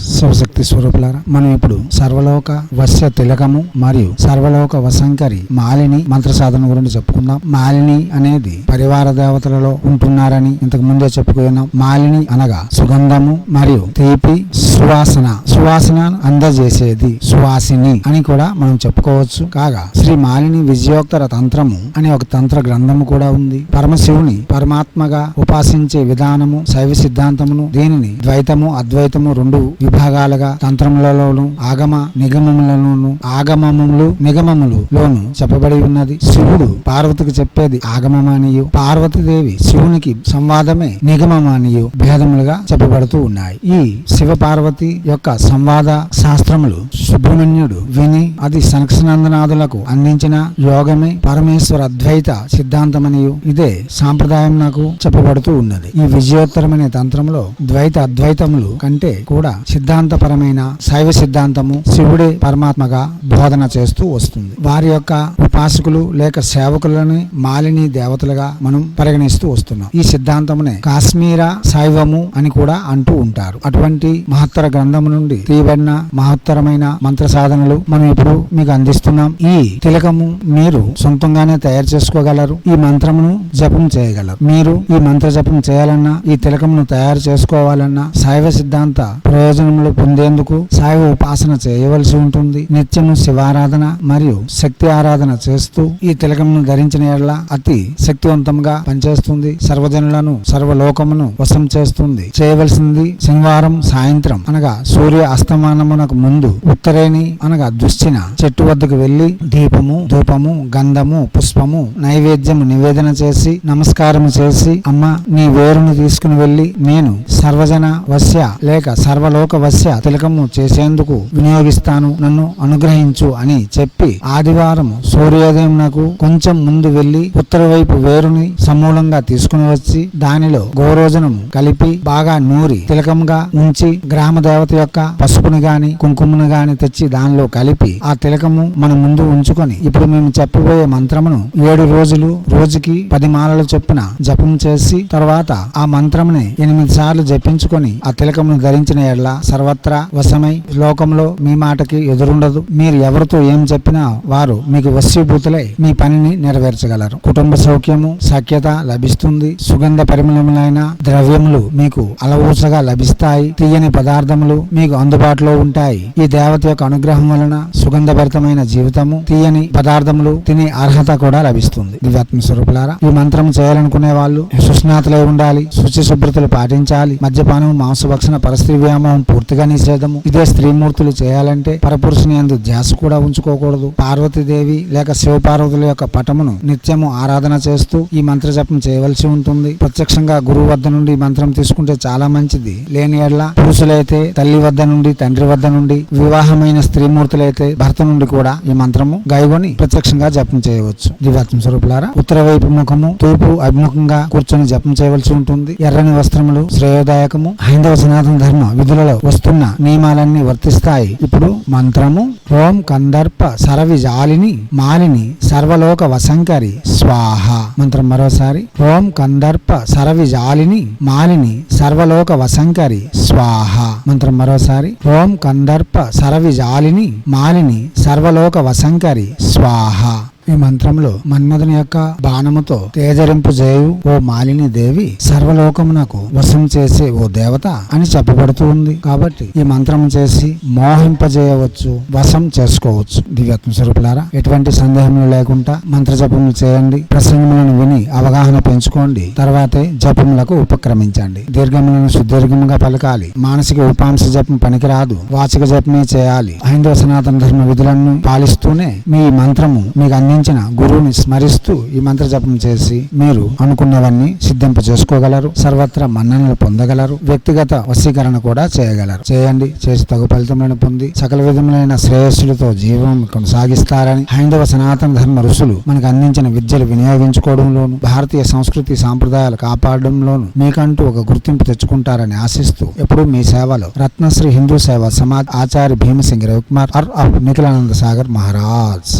శివశక్తి స్వరూపులారా మనం ఇప్పుడు సర్వలోక వశ్య తిలకము మరియు సర్వలోక వసంకరి మాలిని మంత్ర సాధన గురించి చెప్పుకుందాం. మాలిని అనేది పరివార దేవతలలో ఉంటున్నారని ఇంతకు ముందే చెప్పుకున్నాం. మాలిని అనగా సుగంధము మరియు తీపి సువాసన. సువాసన అందజేసేది సువాసిని అని కూడా మనం చెప్పుకోవచ్చు. కాగా శ్రీ మాలిని విజయోత్తర తంత్రము అనే ఒక తంత్ర గ్రంథము కూడా ఉంది. పరమశివుని పరమాత్మగా ఉపాసించే విధానము శైవ సిద్ధాంతమును దీనిని ద్వైతము అద్వైతము రెండు విభాగాలుగా తంత్రములలోను ఆగమ నిగమములలోను ఆగమములు నిగమములు లోను చెప్పబడి ఉన్నది. శివుడు పార్వతికి చెప్పేది ఆగమమానియు. పార్వతీదేవి శివునికి సంవాదమే నిగమమానియు భేదములుగా చెప్పబడుతూ ఉన్నాయి. ఈ శివ పార్వతి యొక్క సంవాద శాస్త్రములు సుబ్రహ్మణ్యుడు విని అది సనక్షనందనాథులకు అందించిన యోగమే పరమేశ్వర అద్వైత సిద్ధాంతమనియు. ఇదే సాంప్రదాయం నాకు చెప్పబడుతూ ఉన్నది. ఈ విజయోత్తరమనే తంత్రంలో ద్వైత అద్వైతములు కంటే కూడా సిద్ధాంతపరమైన శైవ సిద్ధాంతము శివుడి పరమాత్మగా బోధన చేస్తూ వస్తుంది. వారి యొక్క ఉపాసకులు లేక సేవకులని మాలిని దేవతలుగా మనం పరిగణిస్తూ వస్తున్నాం. ఈ సిద్ధాంతమునే కాశ్మీర శైవము అని కూడా అంటూ ఉంటారు. అటువంటి మహత్తర గ్రంథము నుండి తీయబడిన మహత్తరమైన మంత్ర సాధనలు మనం ఇప్పుడు మీకు అందిస్తున్నాం. ఈ తిలకము మీరు సొంతంగానే తయారు చేసుకోగలరు. ఈ మంత్రమును జపం చేయగలరు. మీరు ఈ మంత్ర జపం చేయాలన్నా ఈ తిలకమును తయారు చేసుకోవాలన్నా శైవ సిద్ధాంత ప్రయోజనములు పొందేందుకు శైవ ఉపాసన చేయవలసి ఉంటుంది. నిత్యము శివారాధన మరియు శక్తి ఆరాధన చేస్తూ ఈ తిలకమును ధరించిన ఎడల అతి శక్తివంతంగా పనిచేస్తుంది. సర్వజనులను సర్వలోకమును వశం చేస్తుంది. చేయవలసింది శనివారం సాయంత్రం అనగా సూర్య అస్తమానమునకు ముందు ఉత్తరేణి అనగా దుశ్చిన చెట్టు వద్దకు వెళ్ళి దీపము ధూపము గంధము పుష్పము నైవేద్యము నివేదన చేసి నమస్కారము చేసి అమ్మ నీ వేరును తీసుకుని వెళ్ళి నేను సర్వజన వశ్య లేక సర్వలోక వశ్య తిలకము చేసేందుకు వినియోగిస్తాను నన్ను అనుగ్రహించు అని చెప్పి ఆదివారం సూర్యోదయం నాకు కొంచెం ముందు వెళ్ళి ఉత్తర వైపు వేరుని సమూలంగా తీసుకుని వచ్చి దానిలో గోరోజనము కలిపి బాగా నూరి తిలకంగా ఉంచి గ్రామ దేవత యొక్క పసుపుని గాని కుంకుమను గాని తెచ్చి దానిలో కలిపి ఆ తిలకము మన ముందు ఉంచుకొని ఇప్పుడు మేము చెప్పబోయే మంత్రమును ఏడు రోజులు రోజుకి పది మాలలు చొప్పున జపం చేసి తర్వాత ఆ మంత్రముని ఎనిమిది సార్లు జపించుకొని ఆ తిలకమును ధరించిన ఎడ్ల సర్వత్రా వశమై లోకంలో మీ మాటకి ఎదురుండదు. మీరు ఎవరితో ఏం చెప్పినా వారు మీకు వశ్యభూతులై మీ పనిని నెరవేర్చగలరు. కుటుంబ సౌఖ్యము సఖ్యత లభిస్తుంది. సుగంధ పరిమళములైన ద్రవ్యములు మీకు అలవూసగా లభిస్తాయి. తీయని పదార్థములు మీకు అందుబాటులో ఉంటాయి. ఈ దేవత యొక్క అనుగ్రహం వలన సుగంధభరితమైన జీవితము తీయని పదార్థములు తినే అర్హత కూడా లభిస్తుంది. దివ్యాత్మ స్వరూపులారా ఈ మంత్రం చేయాలనుకునే వాళ్ళు సుస్నాతులై ఉండాలి. శుచి శుభ్రతలు పాటించాలి. మద్యపానం మాంసభక్షణ పరస్త్రీ పూర్తిగా నిషేధము. ఇదే స్త్రీమూర్తులు చేయాలంటే పరపురుషుని అందు ధ్యాస కూడా ఉంచుకోకూడదు. పార్వతీదేవి లేక శివపార్వతుల యొక్క పటమును నిత్యము ఆరాధన చేస్తూ ఈ మంత్ర జపం చేయవలసి ఉంటుంది. ప్రత్యక్షంగా గురువు వద్ద నుండి మంత్రం తీసుకుంటే చాలా మంచిది. లేని ఎడ్ల పురుషులైతే తల్లి వద్ద నుండి తండ్రి వద్ద నుండి వివాహమైన స్త్రీమూర్తులైతే భర్త నుండి కూడా ఈ మంత్రము గైగొని ప్రత్యక్షంగా జపం చేయవచ్చు. దివాత్మ స్వరూపులారా ఉత్తర వైపు ముఖము తూర్పు అభిముఖంగా కూర్చొని జపం చేయవలసి ఉంటుంది. ఎర్రని వస్త్రములు శ్రేయోదాయకము. హైందవ సనాతన ధర్మ విధులలో వస్తున్న నియమాలన్నీ వర్తిస్తాయి. ఇప్పుడు మంత్రము ఓం కందర్ప సరవి జాలిని మాలిని సర్వలోక వసంకరి స్వాహ. మంత్రం మరోసారి. ఓం కందర్ప సరవి జాలిని మాలిని సర్వలోక వసంకరి స్వాహ. మంత్రం మరోసారి. ఓం కందర్ప సరవి జాలిని మాలిని సర్వలోక వసంకరి స్వాహ. ఈ మంత్రంలో మన్మధుని యొక్క బాణముతో తేజరింపు చేయు ఓ మాలిని దేవి సర్వలోకమునకు వశం చేసే ఓ దేవత అని చెప్పబడుతూ ఉంది. కాబట్టి ఈ మంత్రం చేసి మోహింపజేయవచ్చు వశం చేసుకోవచ్చు. దివ్యాత్మ స్వరూపులారా ఎటువంటి సందేహములు లేకుండా మంత్ర జపములు చేయండి. ప్రసంగములను విని అవగాహన పెంచుకోండి. తర్వాతే జపములకు ఉపక్రమించండి. దీర్ఘములను సుదీర్ఘముగా పలకాలి. మానసిక ఉపాంశ జపం పనికిరాదు. వాచిక జపమే చేయాలి. హైందవ సనాతన ధర్మ విధులను పాలిస్తూనే మీ మంత్రము మీకు అన్ని అందించిన గురువుని స్మరిస్తూ ఈ మంత్ర జపం చేసి మీరు అనుకున్నవన్నీ సిద్ధింప చేసుకోగలరు సర్వత్రా మన్ననలు పొందగలరు వ్యక్తిగత వశీకరణ కూడా చేయగలరు. చేయండి చేసి తగు ఫలితములను పొంది సకల విధములైన శ్రేయస్సులతో జీవనం కొనసాగిస్తారని హైందవ సనాతన ధర్మ ఋషులు మనకు అందించిన విద్యలు వినియోగించుకోవడంలోను భారతీయ సంస్కృతి సాంప్రదాయాలు కాపాడడంలోను మీకంటూ ఒక గుర్తింపు తెచ్చుకుంటారని ఆశిస్తూ ఎప్పుడూ మీ సేవలో రత్నశ్రీ హిందూ సేవ సమాజ్ ఆచార్య భీమసింగ్ రవికుమార్ అర్ ఆఫ్ నిఖిలానంద సాగర్ మహారాజ్.